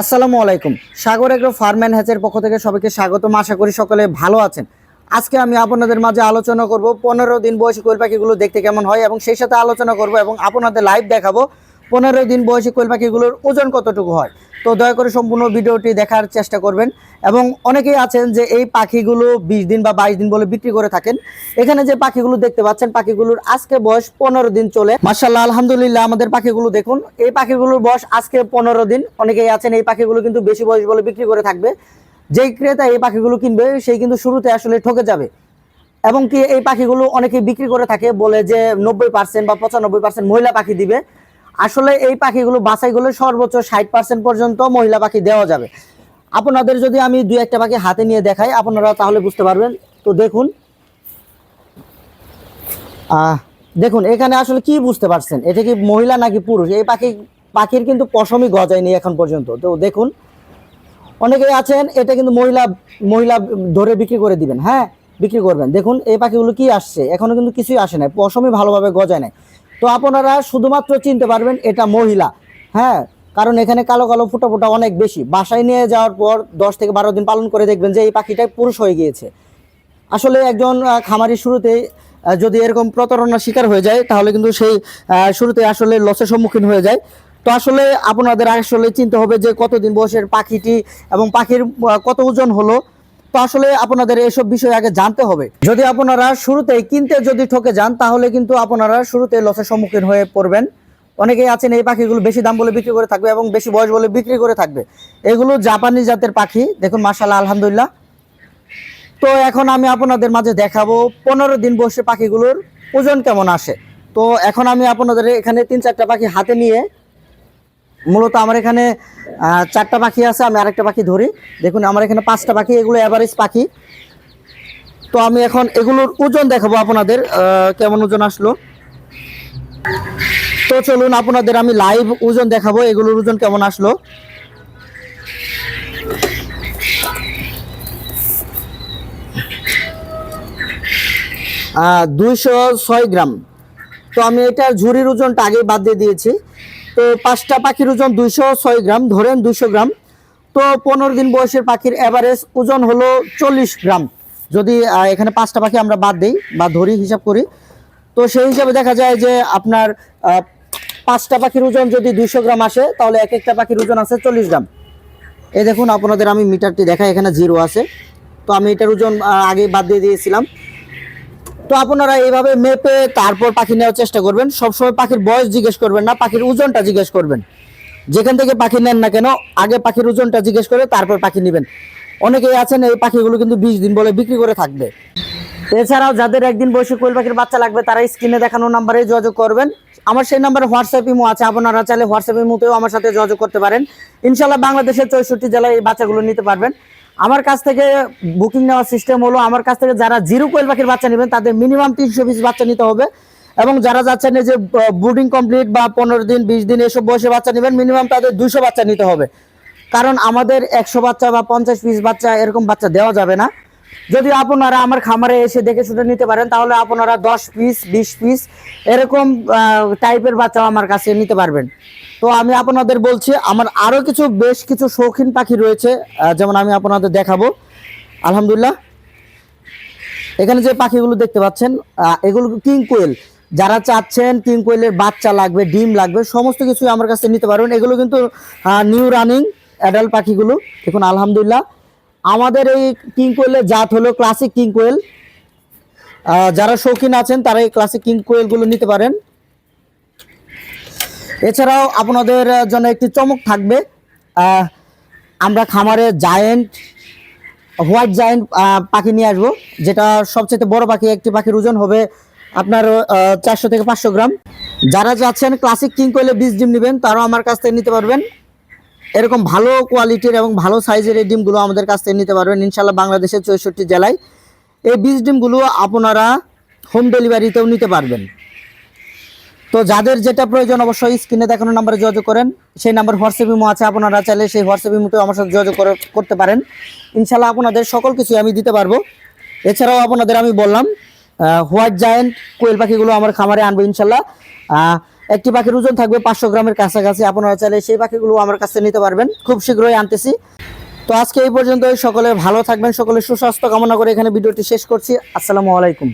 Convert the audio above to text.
আসসালামু আলাইকুম। Sagar agro farm and হ্যাচের পক্ষ থেকে সবাইকে স্বাগতম। আশা করি সকলে ভালো আছেন। আজকে আমি আপনাদের মাঝে আলোচনা করব পনেরো দিন বয়সী কোয়েল পাখিগুলো দেখতে কেমন হয় এবং সেই সাথে আলোচনা করব এবং আপনাদের লাইভ দেখাবো পনেরো দিন বয়সী কোয়েল পাখিগুলোর ওজন কতটুকু হয়? তো দয়া করে সম্পূর্ণ ভিডিওটি দেখার চেষ্টা করবেন। এবং অনেকেই আছেন যে এই পাখিগুলো বিশ দিন বা বাইশ দিন বলে বিক্রি করে থাকেন। এখানে যে পাখিগুলো দেখতে পাচ্ছেন, পাখিগুলোর আজকে বয়স পনেরো দিন চলে। মার্শাল্লাহ আলহামদুলিল্লাহ, আমাদের পাখিগুলো দেখুন। এই পাখিগুলোর বয়স আজকে পনেরো দিন। অনেকেই আছেন এই পাখিগুলো কিন্তু বেশি বয়স বলে বিক্রি করে থাকবে। যেই ক্রেতা এই পাখিগুলো কিনবে, সেই কিন্তু শুরুতে আসলে ঠকে যাবে। এবং কি এই পাখিগুলো অনেকে বিক্রি করে থাকে, বলে যে নব্বই পার্সেন্ট বা পঁচানব্বই পার্সেন্ট মহিলা পাখি দিবে। আসলে এই পাখিগুলো বাছাইগুলো সর্বোচ্চ ষাট পার্সেন্ট পর্যন্ত মহিলা পাখি দেওয়া যাবে। আপনাদের যদি আমি দুই একটা পাখি হাতে নিয়ে দেখাই, আপনারা তাহলে বুঝতে পারবেন। তো দেখুন। দেখুন, এখানে আসলে কি বুঝতে পারছেন? এটা কি মহিলা নাকি পুরুষ? এই পাখি, পাখির কিন্তু পশমই গজায়নি এখন পর্যন্ত। তো দেখুন, অনেকেই আছেন, এটা কিন্তু মহিলা মহিলা ধরে বিক্রি করে দিবেন হ্যাঁ? বিক্রি করবেন। দেখুন, এই পাখিগুলো কি আসছে? এখনও কিন্তু কিছুই আসে নাই। পশমই ভালোভাবে গজায় নাই। তো আপনারা শুধুমাত্র চিনতে পারবেন এটা মহিলা। হ্যাঁ কারণ এখানে কালো কালো ফুটা ফুটা অনেক বেশি। বাসায় নিয়ে যাওয়ার পর দশ থেকে বারো দিন পালন করে দেখবেন যে এই পাখিটা পুরুষ হয়ে গিয়েছে। আসলে একজন খামারি শুরুতে যদি এরকম প্রতারণার শিকার হয়ে যায়, তাহলে কিন্তু সেই শুরুতে আসলে লসের সম্মুখীন হয়ে যায়। তো আসলে আপনাদের আসলে চিনতে হবে যে কতদিন বয়সের পাখিটি এবং পাখির কত ওজন হলো। তো আসলে আপনাদের এসব বিষয় আগে জানতে হবে। যদি আপনারা শুরুতে কিনতে যদি ঠকে যান, তাহলে কিন্তু আপনারা শুরুতে লসের সম্মুখীন হয়ে পড়বেন। অনেকেই আছেন এই পাখিগুলো বেশি দাম বলে বিক্রি করে থাকবে এবং বেশি বয়স বলে বিক্রি করে থাকবে। এগুলো জাপানি জাতের পাখি, দেখুন মার্শাল্লাহ আলহামদুলিল্লাহ। তো এখন আমি আপনাদের মাঝে দেখাবো পনেরো দিন বসে পাখিগুলোর ওজন কেমন আসে। তো এখন আমি আপনাদের এখানে তিন চারটা পাখি হাতে নিয়ে মূলত আমার এখানে চারটা পাখি আছে, আমি আরেকটা পাখি ধরি। দেখুন, আমার এখানে পাঁচটা পাখি, এগুলো অ্যাভারেজ পাখি। তো আমি এখন এগুলোর ওজন দেখাবো আপনাদের কেমন ওজন আসলো। তো চলুন, আপনাদের আমি লাইভ ওজন দেখাবো, এগুলোর ওজন কেমন আসলো। দুইশো ছয় গ্রাম। তো আমি এটার ঝুড়ির ওজনটা আগেই বাদ দিয়ে দিয়েছি। তো পাঁচটা পাখির ওজন দুইশো ছয় গ্রাম, ধরেন দুইশো গ্রাম। তো পনেরো দিন বয়সের পাখির অ্যাভারেজ ওজন হলো চল্লিশ গ্রাম। যদি এখানে পাঁচটা পাখি আমরা বাদ দিই বা ধরি, হিসাব করি। তো সেই হিসাবে দেখা যায় যে আপনার পাঁচটা পাখির ওজন যদি দুইশো গ্রাম আসে, তাহলে এক একটা পাখির ওজন আছে চল্লিশ গ্রাম। এই দেখুন, আপনাদের আমি মিটারটি দেখাই, এখানে জিরো আছে। তো আমি এটার ওজন আগে বাদ দিয়ে দিয়েছিলাম। তো আপনারা এইভাবে মেপে তারপর পাখি নেওয়ার চেষ্টা করবেন। সবসময় পাখির বয়স জিজ্ঞেস করবেন না, পাখির ওজনটা জিজ্ঞেস করবেন। যেখান থেকে পাখি নেন না কেন, আগে পাখির ওজনটা জিজ্ঞেস করে তারপর পাখি নেবেন। অনেকেই আছেন, এই পাখিগুলো কিন্তু বিশ দিন বলে বিক্রি করে থাকবে। এছাড়াও যাদের একদিন বয়সে কোয়েল পাখির বাচ্চা লাগবে, তারা স্ক্রিনে দেখানো নাম্বারে যোগাযোগ করবেন। আমার সেই নাম্বারে হোয়াটসঅ্যাপ ইমো আছে, আপনারা চাইলে হোয়াটসঅ্যাপ ইমোতেও আমার সাথে যোগাযোগ করতে পারেন। ইনশাল্লাহ বাংলাদেশের চৌষট্টি জেলায় এই বাচ্চাগুলো নিতে পারবেন। আমার কাছ থেকে বুকিং নেওয়ার সিস্টেম হলো, আমার কাছ থেকে যারা জিরো কোয়েল পাখির বাচ্চা নেবেন, তাদের মিনিমাম তিনশো পিস বাচ্চা নিতে হবে। এবং যারা যাচ্ছেন যে বুডিং কমপ্লিট বা পনেরো দিন, বিশ দিন এসব বয়সে বাচ্চা নেবেন মিনিমাম তাদের দুশো বাচ্চা নিতে হবে। কারণ আমাদের একশো বাচ্চা বা পঞ্চাশ পিস বাচ্চা এরকম বাচ্চা দেওয়া যাবে না। যদি আপনারা আমার খামারে এসে দেখে শুনে নিতে পারেন, তাহলে আপনারা দশ পিস বিশ পিস এরকম টাইপের বাচ্চা আমার কাছে নিতে পারবেন। তো আমি আপনাদের বলছি, আমার আরও কিছু, বেশ কিছু শৌখিন পাখি রয়েছে যেমন আমি আপনাদের দেখাবো। আলহামদুলিল্লাহ। এখানে যে পাখিগুলো দেখতে পাচ্ছেন এগুলো কিং কোয়েল। যারা চাচ্ছেন কিং কোয়েলের বাচ্চা লাগবে, ডিম লাগবে, সমস্ত কিছুই আমার কাছে নিতে পারবেন। এগুলো কিন্তু নিউ রানিং অ্যাডাল্ট পাখিগুলো। দেখুন, আলহামদুলিল্লাহ। আমাদের এই কিং কোয়েলের জাত হলো ক্লাসিক কিং কোয়েল যারা শৌখিন আছেন, তারা এই ক্লাসিক কিং কোয়েলগুলো নিতে পারেন। এছাড়াও আপনাদের জন্য একটি চমক থাকবে। আমরা খামারে জায়েন্ট হোয়াইট জায়েন্ট পাখি নিয়ে আসব, যেটা সবচেয়ে বড় পাখি, একটি পাখির ওজন হবে আপনার চারশো থেকে পাঁচশো গ্রাম। যারা যাচ্ছেন ক্লাসিক কিং কোয়েলে বীজ ডিম নেবেন, তারাও আমার কাছ থেকে নিতে পারবেন। এরকম ভালো কোয়ালিটির এবং ভালো সাইজের এই ডিমগুলো আমাদের কাছ থেকে নিতে পারবেন। ইনশাল্লাহ বাংলাদেশের চৌষট্টি জেলায় এই বীজ ডিমগুলো আপনারা হোম ডেলিভারিতেও নিতে পারবেন। তো যাদের যেটা প্রয়োজন অবশ্যই স্ক্রিনে দেখানো নাম্বারে যোগাযোগ করেন। সেই নাম্বার হোয়াটসঅ্যাপ ইমো আছে, আপনারা চাইলে সেই হোয়াটসঅ্যাপ ইমোতেও আমার সাথে যোগাযোগ করে- করতে পারেন। ইনশাল্লাহ আপনাদের সকল কিছু আমি দিতে পারব। এছাড়াও আপনাদের আমি বললাম হোয়াইট জায়েন্ট কোয়েল পাখিগুলো আমার খামারে আনব ইনশাল্লাহ একটি পাখির ওজন থাকবে পাঁচশো গ্রামের কাছাকাছি। আপনারা চাইলে সেই পাখিগুলো আমার কাছে নিতে পারবেন। খুব শীঘ্রই আনতেছি। তো আজকে এই পর্যন্ত সকলে ভালো থাকবেন, সকলে সুস্বাস্থ্য কামনা করে এখানে ভিডিওটি শেষ করছি। আসসালামু আলাইকুম।